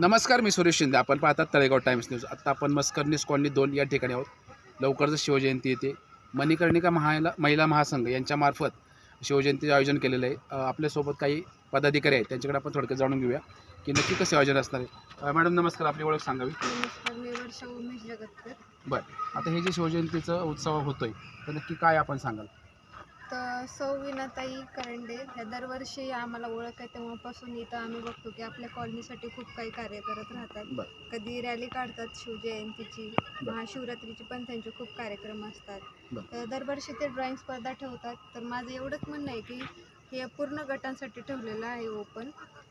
नमस्कार मी सुरेश शिंदे. आपण पाहतात तळेगाव टाइम्स न्यूज. आत्ता आपण मस्करनीस कॉलनी दोन या ठिकाणी आहोत. लवकरच शिवजयंती येते. मणिकर्णिका महिला महिला महासंघ यांच्यामार्फत शिवजयंतीचे आयोजन केलेलं आहे. आपल्यासोबत काही पदाधिकारी आहेत. त्यांच्याकडे आपण थोडक्यात जाणून घेऊया की नक्की कसं आयोजन असणार आहे. मॅडम नमस्कार. आपली ओळख सांगावी? बरं. आता हे जे शिवजयंतीचं उत्सव होतोय तर नक्की काय आपण सांगाल? तर सौ विनाताई करंडे ह्या दरवर्षी आम्हाला ओळख आहे. तेव्हापासून इथं आम्ही बघतो की आपल्या कॉलनीसाठी खूप काही कार्य करत राहतात. कधी रॅली काढतात शिवजयंतीची. महाशिवरात्रीची पण त्यांचे खूप कार्यक्रम असतात. तर दरवर्षी ते ड्रॉइंग स्पर्धा ठेवतात. तर माझं एवढंच म्हणणं आहे की हे पूर्ण गटांसाठी ठेवलेलं आहे ओपन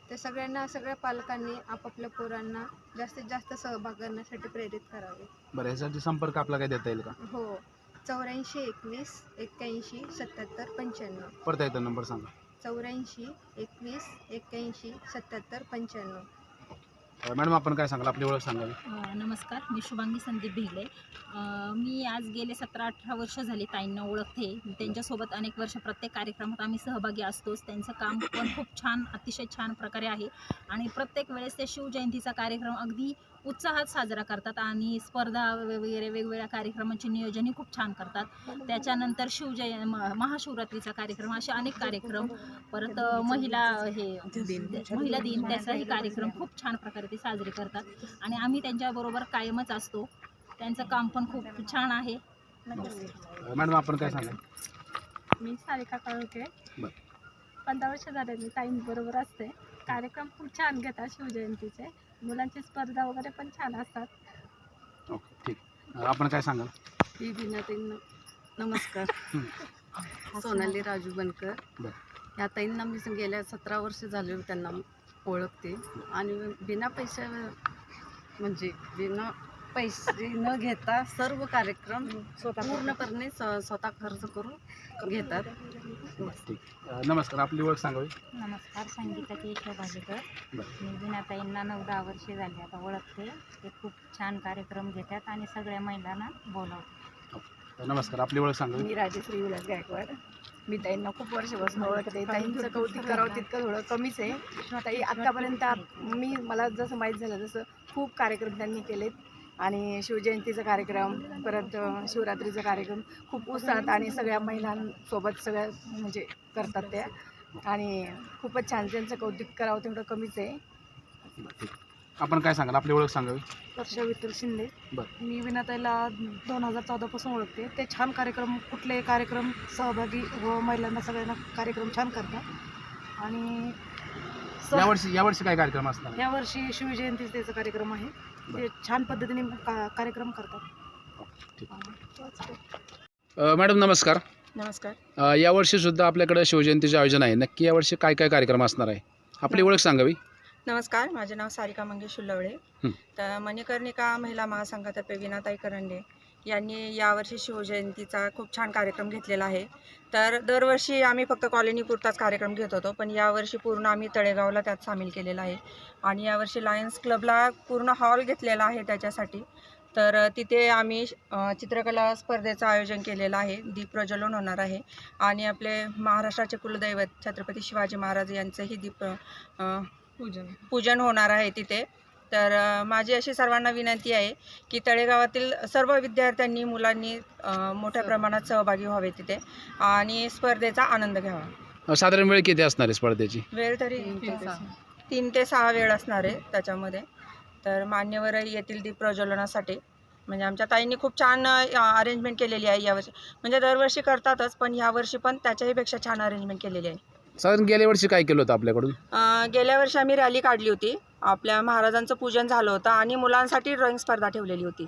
ते सगळ्यांना सगळ्या पालकांनी आपापल्या पोरांना जास्तीत जास्त सहभाग करण्यासाठी प्रेरित करावे. बरं ह्यासाठी संपर्क आपला काय देता येईल का? हो. चौऱ्याऐंशी एकवीस एक्क्याऐंशी सत्याहत्तर पंच्याण्णव. परत एकदा नंबर सांगा. चौऱ्याऐंशी एकवीस एक्क्याऐंशी सत्याहत्तर पंच्याण्णव. अ, मॅडम आपण काय सांगाल? आपली ओळख सांगावी. अ, नमस्कार मी शुभांगी संदीप भिगले. अ, मी आज गेले सतरा अठरा वर्ष झाली ताईंना ओळखते. त्यांच्यासोबत अनेक वर्ष प्रत्येक कार्यक्रमात आम्ही सहभागी असतोच. त्यांचं काम पण खूप छान अतिशय छान प्रकारे आहे. आणि प्रत्येक वेळेस ते शिवजयंतीचा कार्यक्रम अगदी उत्साहात साजरा करतात आणि स्पर्धा वगैरे वेगवेगळ्या कार्यक्रमांचे नियोजनही खूप छान करतात. त्याच्यानंतर शिवजय म- महाशिवरात्रीचा कार्यक्रम असे अनेक कार्यक्रम. परत महिला हे महिला दिन त्याचाही कार्यक्रम खूप छान प्रकारे ते साजरे करतात. आणि आम्ही त्यांच्याबरोबर कायमच असतो. त्यांचं काम पण खूप छान आहे. मॅडम आपण काय सांगाल? मी सारिका काळुके. बरं. पंधरा वर्ष झाले मी ताईंबरोबर असते. कार्यक्रम खूप छान घेतात शिवजयंतीचे. मुलांची स्पर्धा वगैरे पण छान असतात. ओके ठीक. अ, आपण काय सांगाल? ही नमस्कार. सोनाली राजू बनकर. बरं. ह्या ताईंना मी गेल्या सतरा वर्ष झाले त्यांना ओळखते. आणि बिना पैशा म्हणजे बिना पैसे न घेता सर्व कार्यक्रम पूर्णपणे स- स्वतः खर्च करून घेतात. ठीक. नमस्कार. आपली ओळख सांगावी? नमस्कार. संगीता केशव भालेकर बरं. मी विनाताईंना नऊ दहा वर्षे झाली. आता ओळखते. ते खूप छान कार्यक्रम घेतात आणि सगळ्या महिलांना बोलावतात. अ, नमस्कार. आपली ओळख सांगावी? मी राजश्री विलास गायकवाड. मी ताईंना खूप वर्षापासून ओळखते. ताईंचं कौतुक करावं तितकं थोडं कमीच आहे. ताई आत्तापर्यंत आप- मी मला जसं माहीत झालं तसं खूप कार्यक्रम त्यांनी केलेत. आणि शिवजयंतीचा कार्यक्रम परत शिवरात्रीचा कार्यक्रम खूप उत्साहात आणि सगळ्या महिलांसोबत सगळ्या म्हणजे करतात त्या. आणि खूपच छान त्यांचं कौतुक करावं तेवढं कमीच आहे. आपण काय सांगाल? आपली ओळख सांगावी. वर्षा विठ्ठल शिंदे. मी विनाताईला दोन हजार चौदापासून ओळखते. ते छान कार्यक्रम कुठलेही कार्यक्रम सहभागी व महिलांना सगळ्यांना कार्यक्रम छान करतात. आणि यावर्षी यावर्षी काय कार्यक्रम आहे? यावर्षी शिवजयंतीचा त्याचा कार्यक्रम आहे. ते छान पद्धतीने का- कार्यक्रम करतात. मॅडम नमस्कार. नमस्कार. यावर्षी सुद्धा आपल्याकडे शिवजयंतीचे आयोजन आहे. नक्की यावर्षी काय काय कार्यक्रम असणार आहे? आपली ओळख सांगावी नमस्कार माझे नाव सारिका मंगेश शुल्लवळे. हं. तर मणिकर्णिका महिला महासंघातर्फे विनाताई करंडे. यांनी यावर्षी शिवजयंतीचा खूप छान कार्यक्रम घेतलेला आहे. तर दरवर्षी आम्ही फक्त कॉलनीपुरताच कार्यक्रम घेत होतो पण यावर्षी पूर्ण आम्ही तळेगावला त्यात सामील केलेला आहे. आणि यावर्षी लायन्स क्लबला पूर्ण हॉल घेतलेला आहे त्याच्यासाठी. तर तिथे आम्ही चित्रकला स्पर्धेचं आयोजन केलेलं आहे दीप प्रज्वलन होणार आहे. आणि आपले महाराष्ट्राचे कुलदैवत छत्रपती शिवाजी महाराज यांचंही दीप अ, पूजन होणार आहे तिथे. तर माझी अशी सर्वांना विनंती आहे की तळेगावातील सर्व विद्यार्थ्यांनी मुलांनी मोठ्या प्रमाणात सहभागी व्हावे तिथे आणि स्पर्धेचा आनंद घ्यावा. साधारण वेळ किती असणार आहे स्पर्धेची? वेळ तरी तीन ते सहा. वेळ असणार आहे त्याच्यामध्ये. तर मान्यवरही येतील दीप प्रज्वलनासाठी. म्हणजे आमच्या ताईंनी खूप छान अरेंजमेंट केलेली आहे यावर्षी म्हणजे दरवर्षी करतातच पण यावर्षी पण त्याच्याही पेक्षा छान अरेंजमेंट केलेली आहे. साधारण गेल्या वर्षी काय केलं होतं आपल्याकडून? गेल्या वर्षी आम्ही रॅली काढली होती. आपल्या महाराजांचं पूजन झालं होतं आणि मुलांसाठी ड्रॉइंग स्पर्धा ठेवलेली होती.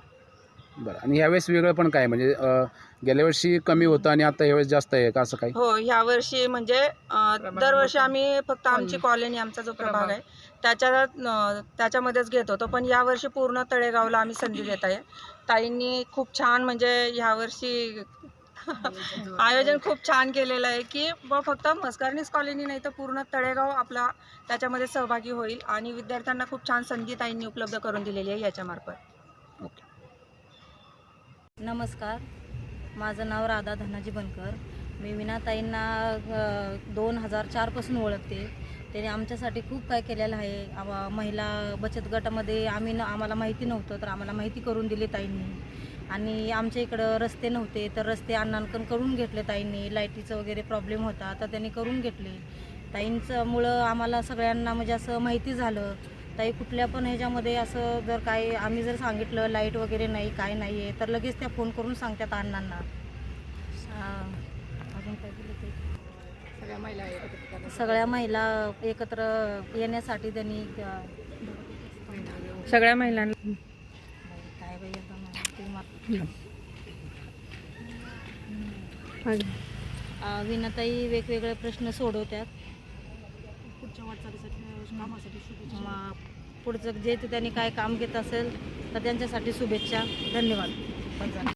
बरं आणि यावेळेस वेगळं पण काय? म्हणजे अ, गेल्या वर्षी कमी होतं आणि आता यावेळेस जास्त आहे का असं काय हो ह्या वर्षी म्हणजे अ, दरवर्षी आम्ही फक्त आमची कॉलनी आमचा जो प्रभाग आहे त्याच्यात अ, त्याच्यामध्येच घेत होतो. पण यावर्षी पूर्ण तळेगावला आम्ही संधी देत आहे. ताईंनी खूप छान म्हणजे ह्यावर्षी आयोजन खूप छान केलेलं आहे की ब फक्त मस्करनीस कॉलनी नाही तर पूर्ण तळेगाव आपला त्याच्यामध्ये सहभागी होईल आणि विद्यार्थ्यांना खूप छान संधी ताईंनी उपलब्ध करून दिलेली आहे याच्यामार्फत. नमस्कार. माझं नाव राधा धनाजी बनकर. मी विनाताईंना दोन हजार चारपासून ओळखते. त्याने आमच्यासाठी खूप काय केलेलं आहे. आम्हा महिला बचत गटामध्ये आम्ही न आम्हाला माहिती नव्हतं तर आम्हाला माहिती करून दिली ताईंनी. आणि आमच्या इकडं रस्ते नव्हते तर रस्ते अण्णांकन करून घेतले ताईंनी लाईटीचं वगैरे प्रॉब्लेम होता तर त्यांनी करून घेतले ताईंचं मुळं आम्हाला सगळ्यांना म्हणजे असं माहिती झालं ताई कुठल्या पण ह्याच्यामध्ये असं जर काय आम्ही जर सांगितलं लाइट वगैरे नाही काय नाही आहे तर लगेच त्या फोन करून सांगतात अण्णांना. अजून काय? सगळ्या महिला. सगळ्या महिला एकत्र येण्यासाठी त्यांनी सगळ्या महिलांना काय बाई आता मला ते मा- अ, विनाताई वेगवेगळे प्रश्न सोडवतात पुढच्या वाटचालीसाठी कामासाठी शुभेच्छा. पुढचं जे ते त्यांनी काय काम घेत असेल तर त्यांच्यासाठी शुभेच्छा. धन्यवाद.